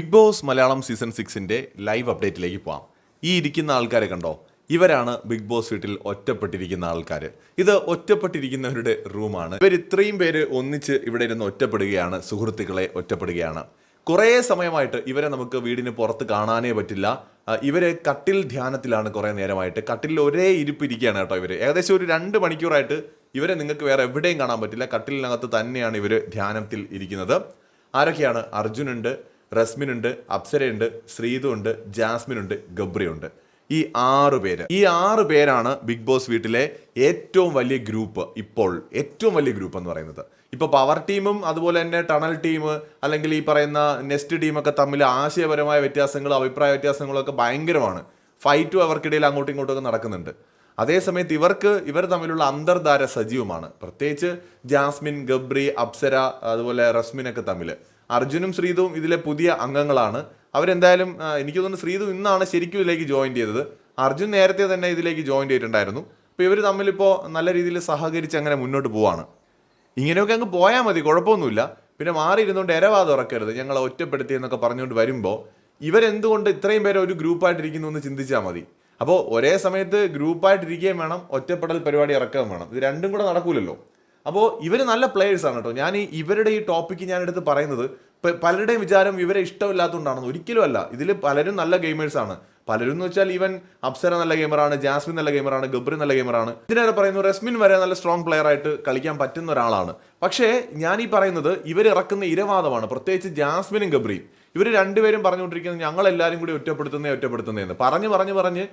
Big boss Malayalam season സിക്സിന്റെ live അപ്ഡേറ്റിലേക്ക് പോവാം. ഈ ഇരിക്കുന്ന ആൾക്കാരെ കണ്ടോ? ഇവരാണ് ബിഗ് ബോസ് വീട്ടിൽ ഒറ്റപ്പെട്ടിരിക്കുന്ന ആൾക്കാർ ഇത് ഒറ്റപ്പെട്ടിരിക്കുന്നവരുടെ റൂമാണ്. ഇവർ ഇത്രയും പേര് ഒന്നിച്ച് ഇവിടെ ഇരുന്ന് ഒറ്റപ്പെടുകയാണ് സുഹൃത്തുക്കളെ ഒറ്റപ്പെടുകയാണ്. കുറേ സമയമായിട്ട് ഇവരെ നമുക്ക് വീടിന് പുറത്ത് കാണാനേ പറ്റില്ല. ഇവർ കട്ടിൽ ധ്യാനത്തിലാണ് കുറേ നേരമായിട്ട്. കട്ടിലിൽ ഒരേ ഇരിപ്പ് ഇരിക്കുകയാണ് കേട്ടോ ഇവർ. ഏകദേശം ഒരു രണ്ട് മണിക്കൂറായിട്ട് ഇവരെ നിങ്ങൾക്ക് വേറെ എവിടെയും കാണാൻ പറ്റില്ല. കട്ടിലിനകത്ത് തന്നെയാണ് ഇവർ ധ്യാനത്തിൽ ഇരിക്കുന്നത്. ആരൊക്കെയാണ്? അർജുനുണ്ട് റസ്മിനുണ്ട് അപ്സരയുണ്ട് ശ്രീതു ഉണ്ട് ജാസ്മിനുണ്ട് ഗബ്രിയുണ്ട്. ഈ ആറ് പേര്. ഈ ആറ് പേരാണ് ബിഗ് ബോസ് വീട്ടിലെ ഏറ്റവും വലിയ ഗ്രൂപ്പ് ഇപ്പോൾ. ഏറ്റവും വലിയ ഗ്രൂപ്പ് എന്ന് പറയുന്നത്. ഇപ്പൊ പവർ ടീമും അതുപോലെ തന്നെ ടണൽ ടീം അല്ലെങ്കിൽ ഈ പറയുന്ന നെസ്റ്റ് ടീമൊക്കെ തമ്മിൽ ആശയപരമായ വ്യത്യാസങ്ങളും അഭിപ്രായ വ്യത്യാസങ്ങളും ഒക്കെ ഭയങ്കരമാണ്. ഫൈറ്റും അവർക്കിടയിൽ അങ്ങോട്ടും ഇങ്ങോട്ടും ഒക്കെ നടക്കുന്നുണ്ട്. അതേസമയത്ത് ഇവർക്ക് ഇവർ തമ്മിലുള്ള അന്തർധാര സജീവമാണ്. പ്രത്യേകിച്ച് ജാസ്മിൻ ഗബ്രി അപ്സര അതുപോലെ റസ്മിനൊക്കെ തമ്മിൽ അർജുനും ശ്രീതുവും ഇതിലെ പുതിയ അംഗങ്ങളാണ്. അവരെന്തായാലും എനിക്ക് തോന്നുന്നു ശ്രീതു ഇന്നാണ് ശരിക്കും ഇതിലേക്ക് ജോയിൻ ചെയ്തത്. അർജുൻ നേരത്തെ തന്നെ ഇതിലേക്ക് ജോയിൻ ചെയ്തിട്ടുണ്ടായിരുന്നു. അപ്പോൾ ഇവർ തമ്മിലിപ്പോൾ നല്ല രീതിയിൽ സഹകരിച്ച് അങ്ങനെ മുന്നോട്ട് പോവാണ്. ഇങ്ങനെയൊക്കെ അങ്ങ് പോയാൽ മതി കുഴപ്പമൊന്നുമില്ല. പിന്നെ മാറി ഇരുന്നുകൊണ്ട് എരവാ തുറക്കരുത് ഞങ്ങളെ ഒറ്റപ്പെടുത്തി എന്നൊക്കെ പറഞ്ഞുകൊണ്ട് വരുമ്പോൾ ഇവരെന്തുകൊണ്ട് ഇത്രയും പേരെ ഒരു ഗ്രൂപ്പായിട്ടിരിക്കുന്നു എന്ന് ചിന്തിച്ചാൽ മതി. അപ്പോൾ ഒരേ സമയത്ത് ഗ്രൂപ്പായിട്ടിരിക്കുകയും വേണം ഒറ്റപ്പെടൽ പരിപാടി ഇറക്കുകയും വേണം. ഇത് രണ്ടും കൂടെ നടക്കൂലല്ലോ. അപ്പോൾ ഇവർ നല്ല പ്ലെയേഴ്സ് ആണ് കേട്ടോ. ഞാൻ ഈ ഇവരുടെ ഈ ടോപ്പിക്ക് ഞാൻ എടുത്ത് പറയുന്നത് പലരുടെയും വിചാരം ഇവരെ ഇഷ്ടമില്ലാത്തതുകൊണ്ടാണെന്ന് ഒരിക്കലും അല്ല. ഇതിൽ പലരും നല്ല ഗെയിമേഴ്സ് ആണ്. പലരും എന്ന് വെച്ചാൽ ഈവൻ അപ്സര നല്ല ഗെയിമറാണ് ജാസ്മിൻ നല്ല ഗെയിമറാണ് ഗബ്രി നല്ല ഗെയിമറാണ് ഇതിനേറെ പറയുന്നു റെസ്മിൻ വരെ നല്ല സ്ട്രോങ് പ്ലെയർ ആയിട്ട് കളിക്കാൻ പറ്റുന്ന ഒരാളാണ്. പക്ഷേ ഞാൻ ഈ പറയുന്നത് ഇവർ ഇറക്കുന്ന ഇരവാദമാണ്. പ്രത്യേകിച്ച് ജാസ്മിനും ഗബ്രിയും. ഇവർ രണ്ടുപേരും പറഞ്ഞുകൊണ്ടിരിക്കുന്നത് ഞങ്ങളെല്ലാവരും കൂടി ഒറ്റപ്പെടുത്തുന്നേ ഒറ്റപ്പെടുത്തുന്നതെന്ന് പറഞ്ഞ് പറഞ്ഞ് പറഞ്ഞ്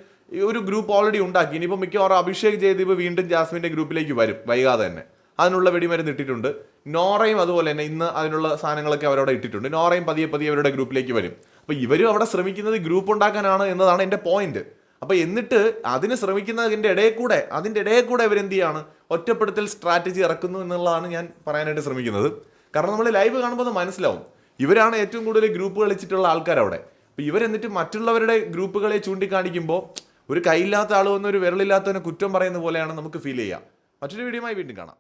ഒരു ഗ്രൂപ്പ് ഓൾറെഡി ഉണ്ടാക്കി. ഇനിയിപ്പോൾ മിക്കവാറും അഭിഷേക് ജയദീപ് വീണ്ടും ജാസ്മിന്റെ ഗ്രൂപ്പിലേക്ക് വരും. വൈകാതെ തന്നെ. അതിനുള്ള വെടിമരുന്ന് ഇട്ടിട്ടുണ്ട്. നോറയും അതുപോലെ തന്നെ ഇന്ന് അതിനുള്ള സാധനങ്ങളൊക്കെ അവരവിടെ ഇട്ടിട്ടുണ്ട്. നോറയും പതിയെ പതിയെ അവരുടെ ഗ്രൂപ്പിലേക്ക് വരും. അപ്പോൾ ഇവരും അവിടെ ശ്രമിക്കുന്നത് ഗ്രൂപ്പ് ഉണ്ടാക്കാനാണ് എന്നതാണ് എന്റെ പോയിന്റ് അപ്പോൾ എന്നിട്ട് അതിന് ശ്രമിക്കുന്നതിന്റെ ഇടയിൽ കൂടെ അതിന്റെ ഇടയിൽ കൂടെ ഇവരെന്ത് ചെയ്യാണ് ഒറ്റപ്പെടുത്തൽ സ്ട്രാറ്റജി ഇറക്കുന്നു എന്നുള്ളതാണ് ഞാൻ പറയാനായിട്ട് ശ്രമിക്കുന്നത്. കാരണം നമ്മൾ ലൈവ് കാണുമ്പോൾ മനസ്സിലാവും. ഇവരാണ് ഏറ്റവും കൂടുതൽ ഗ്രൂപ്പ് കളിച്ചിട്ടുള്ള ആൾക്കാർ അവിടെ. അപ്പോൾ ഇവരെന്നിട്ട് മറ്റുള്ളവരുടെ ഗ്രൂപ്പുകളെ ചൂണ്ടിക്കാണിക്കുമ്പോൾ ഒരു കൈയില്ലാത്ത ആൾ വന്ന് ഒരു വിരലില്ലാത്തവനെ കുറ്റം പറയുന്ന പോലെയാണ് നമുക്ക് ഫീൽ ചെയ്യുക മറ്റൊരു വീഡിയോയുമായി വീണ്ടും കാണാം.